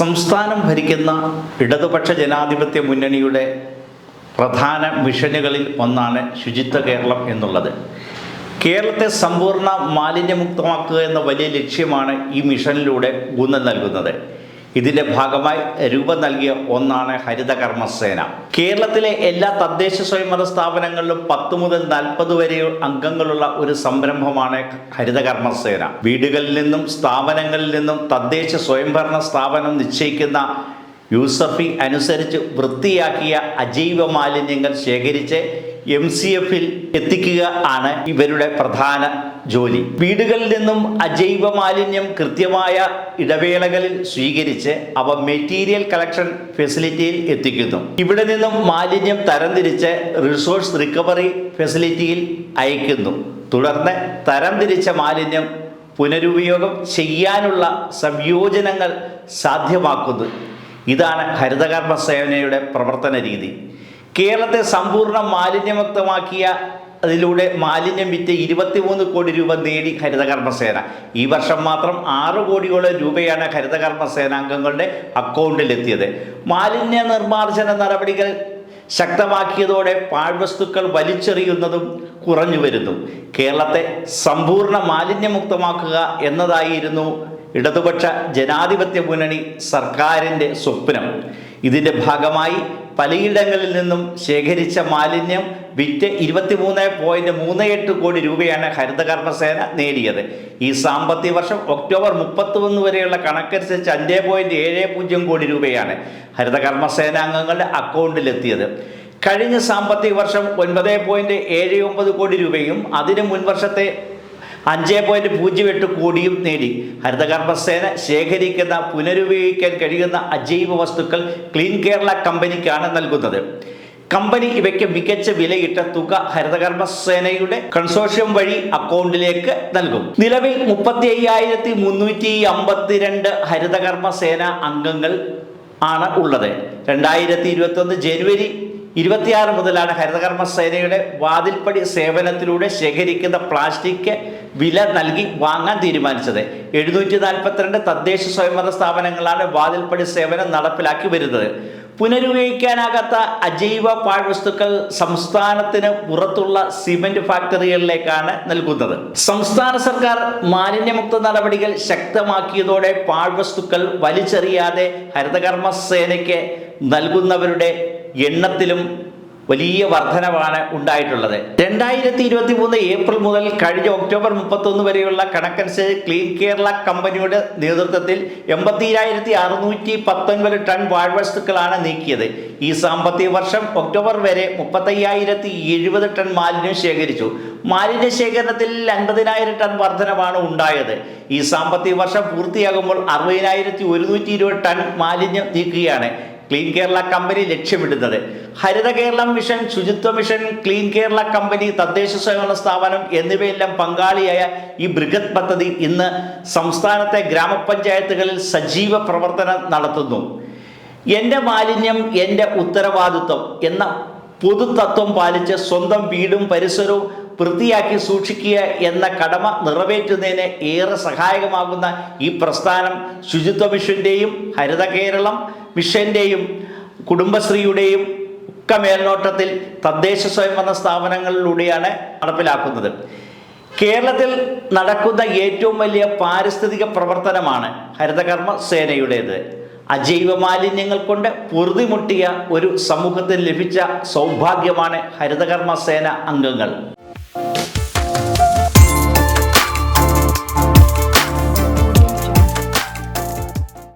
സംസ്ഥാനം ഭരിക്കുന്ന ഇടതുപക്ഷ ജനാധിപത്യ മുന്നണിയുടെ പ്രധാന മിഷനുകളിൽ ഒന്നാണ് ശുചിത്വ കേരളം എന്നുള്ളത്. കേരളത്തെ സമ്പൂർണ മാലിന്യമുക്തമാക്കുക എന്ന വലിയ ലക്ഷ്യമാണ് ഈ മിഷനിലൂടെ ഊന്നൽ നൽകുന്നത്. ഇതിന്റെ ഭാഗമായി രൂപം നൽകിയ ഒന്നാണ് ഹരിതകർമ്മസേന. കേരളത്തിലെ എല്ലാ തദ്ദേശ സ്വയംഭരണ സ്ഥാപനങ്ങളിലും പത്ത് മുതൽ നാൽപ്പത് വരെ അംഗങ്ങളുള്ള ഒരു സംരംഭമാണ് ഹരിതകർമ്മസേന. വീടുകളിൽ നിന്നും സ്ഥാപനങ്ങളിൽ നിന്നും തദ്ദേശ സ്വയംഭരണ സ്ഥാപനം നിശ്ചയിക്കുന്ന യൂസഫി അനുസരിച്ച് വൃത്തിയാക്കിയ അജൈവ മാലിന്യങ്ങൾ ശേഖരിച്ച് എം സി എഫിൽ എത്തിക്കുക ആണ് ഇവരുടെ പ്രധാന ജോലി. വീടുകളിൽ നിന്നും അജൈവ മാലിന്യം കൃത്യമായ ഇടവേളകളിൽ സ്വീകരിച്ച് അവ മെറ്റീരിയൽ കളക്ഷൻ ഫെസിലിറ്റിയിൽ എത്തിക്കുന്നു. ഇവിടെ നിന്നും മാലിന്യം തരംതിരിച്ച് റിസോഴ്സ് റിക്കവറി ഫെസിലിറ്റിയിൽ അയക്കുന്നു തുടർന്ന് തരംതിരിച്ച മാലിന്യം പുനരുപയോഗം ചെയ്യാനുള്ള സംയോജനങ്ങൾ സാധ്യമാക്കുന്നു. ഇതാണ് ഹരിതകർമ്മ സേനയുടെ പ്രവർത്തന രീതി കേരളത്തെ സമ്പൂർണ മാലിന്യമുക്തമാക്കിയ അതിലൂടെ മാലിന്യം വിറ്റ് ഇരുപത്തിമൂന്ന് കോടി രൂപ നേടി ഹരിതകർമ്മസേന. ഈ വർഷം മാത്രം ആറ് കോടിയോളം രൂപയാണ് ഹരിതകർമ്മസേന അംഗങ്ങളുടെ അക്കൗണ്ടിലെത്തിയത്. മാലിന്യ നിർമ്മാർജന നടപടികൾ ശക്തമാക്കിയതോടെ പാഴ്വസ്തുക്കൾ വലിച്ചെറിയുന്നതും കുറഞ്ഞു വരുന്നു. കേരളത്തെ സമ്പൂർണ മാലിന്യമുക്തമാക്കുക എന്നതായിരുന്നു ഇടതുപക്ഷ ജനാധിപത്യ മുന്നണി സർക്കാരിന്റെ സ്വപ്നം. ഇതിന്റെ ഭാഗമായി പലയിടങ്ങളിൽ നിന്നും ശേഖരിച്ച മാലിന്യം വിറ്റ് ഇരുപത്തിമൂന്ന് പോയിന്റ് മൂന്ന് എട്ട് കോടി രൂപയാണ് ഹരിതകർമ്മസേന നേടിയത്. ഈ സാമ്പത്തിക വർഷം ഒക്ടോബർ മുപ്പത്തൊന്ന് വരെയുള്ള കണക്കനുസരിച്ച് അഞ്ച് പോയിന്റ് ഏഴ് പൂജ്യം കോടി രൂപയാണ് ഹരിതകർമ്മസേന അംഗങ്ങളുടെ അക്കൗണ്ടിലെത്തിയത്. കഴിഞ്ഞ സാമ്പത്തിക വർഷം ഒൻപത് പോയിന്റ് ഏഴ് ഒമ്പത് കോടി രൂപയും അതിന് മുൻ വർഷത്തെ അഞ്ച് പോയിന്റ് പൂജ്യം എട്ട് കോടിയും നേടി. ഹരിതകർമ്മസേന ശേഖരിക്കുന്ന പുനരുപയോഗിക്കാൻ കഴിയുന്ന അജൈവ വസ്തുക്കൾ ക്ലീൻ കേരള കമ്പനിക്കാണ് നൽകുന്നത്. കമ്പനി ഇവയ്ക്ക് മികച്ച വിലയിട്ട തുക ഹരിതകർമ്മസേനയുടെ കൺസോഷ്യം വഴി അക്കൗണ്ടിലേക്ക് നൽകും. നിലവിൽ മുപ്പത്തി അയ്യായിരത്തി മുന്നൂറ്റി അമ്പത്തിരണ്ട് ഹരിതകർമ്മസേന അംഗങ്ങൾ ആണ് ഉള്ളത്. രണ്ടായിരത്തി ഇരുപത്തി ജനുവരി ഇരുപത്തിയാറ് മുതലാണ് ഹരിതകർമ്മ സേനയുടെ വാതിൽപ്പടി സേവനത്തിലൂടെ ശേഖരിക്കുന്ന പ്ലാസ്റ്റിക് വില നൽകി വാങ്ങാൻ തീരുമാനിച്ചത്. എഴുന്നൂറ്റി നാൽപ്പത്തിരണ്ട് തദ്ദേശ സ്വയംഭരണ സ്ഥാപനങ്ങളാണ് വാതിൽപ്പടി സേവനം നടപ്പിലാക്കി വരുന്നത്. പുനരുപയോഗിക്കാനാകാത്ത അജൈവ പാഴ്വസ്തുക്കൾ സംസ്ഥാനത്തിന് പുറത്തുള്ള സിമന്റ് ഫാക്ടറികളിലേക്കാണ് നൽകുന്നത്. സംസ്ഥാന സർക്കാർ മാലിന്യമുക്ത നടപടികൾ ശക്തമാക്കിയതോടെ പാഴ്വസ്തുക്കൾ വലിച്ചെറിയാതെ ഹരിതകർമ്മ സേനയ്ക്ക് നൽകുന്നവരുടെ എണ്ണത്തിലും വലിയ വർധനവാണ് ഉണ്ടായിട്ടുള്ളത്. രണ്ടായിരത്തി ഇരുപത്തി മൂന്ന് ഏപ്രിൽ മുതൽ കഴിഞ്ഞ ഒക്ടോബർ മുപ്പത്തൊന്ന് വരെയുള്ള കണക്കനുസരിച്ച് ക്ലീൻ കേരള കമ്പനിയുടെ നേതൃത്വത്തിൽ എൺപത്തിരായിരത്തി അറുന്നൂറ്റി പത്തൊൻപത് ടൺ വാഴ്വസ്തുക്കളാണ് നീക്കിയത്. ഈ സാമ്പത്തിക വർഷം ഒക്ടോബർ വരെ മുപ്പത്തയ്യായിരത്തി എഴുപത് ടൺ മാലിന്യം ശേഖരിച്ചു. മാലിന്യ ശേഖരണത്തിൽ അൻപതിനായിരം ടൺ വർധനമാണ് ഉണ്ടായത്. ഈ സാമ്പത്തിക വർഷം പൂർത്തിയാകുമ്പോൾ അറുപതിനായിരത്തി ഒരുന്നൂറ്റി ഇരുപത് ടൺ മാലിന്യം നീക്കുകയാണ്. ക്ലീൻ കേരള കമ്പനി ലക്ഷ്യമിടുന്നത്. ഹരിത കേരളം മിഷൻ ശുചിത്വ മിഷൻ ക്ലീൻ കേരള കമ്പനി തദ്ദേശ സ്വയംഭരണ സ്ഥാപനം എന്നിവയെല്ലാം പങ്കാളിയായ ഈ ബൃഹത് പദ്ധതി ഇന്ന് സംസ്ഥാനത്തെ ഗ്രാമപഞ്ചായത്തുകളിൽ സജീവ പ്രവർത്തനം നടത്തുന്നു. എന്റെ മാലിന്യം എന്റെ ഉത്തരവാദിത്വം എന്ന പൊതുതത്വം പാലിച്ച് സ്വന്തം വീടും പരിസരവും വൃത്തിയാക്കി സൂക്ഷിക്കുക എന്ന കടമ നിറവേറ്റുന്നതിന് ഏറെ സഹായകമാകുന്ന ഈ പ്രസ്ഥാനം ശുചിത്വ മിഷന്റെയും ഹരിത കേരളം മിഷന്റെയും കുടുംബശ്രീയുടെയും ഒക്കെ മേൽനോട്ടത്തിൽ തദ്ദേശ സ്വയംഭരണ സ്ഥാപനങ്ങളിലൂടെയാണ് നടപ്പിലാക്കുന്നത്. കേരളത്തിൽ നടക്കുന്ന ഏറ്റവും വലിയ പാരിസ്ഥിതിക പ്രവർത്തനമാണ് ഹരിതകർമ്മ സേനയുടേത്. അജൈവ മാലിന്യങ്ങൾ കൊണ്ട് പൊറുതിമുട്ടിയ ഒരു സമൂഹത്തിന് ലഭിച്ച സൗഭാഗ്യമാണ് ഹരിതകർമ്മ സേന അംഗങ്ങൾ.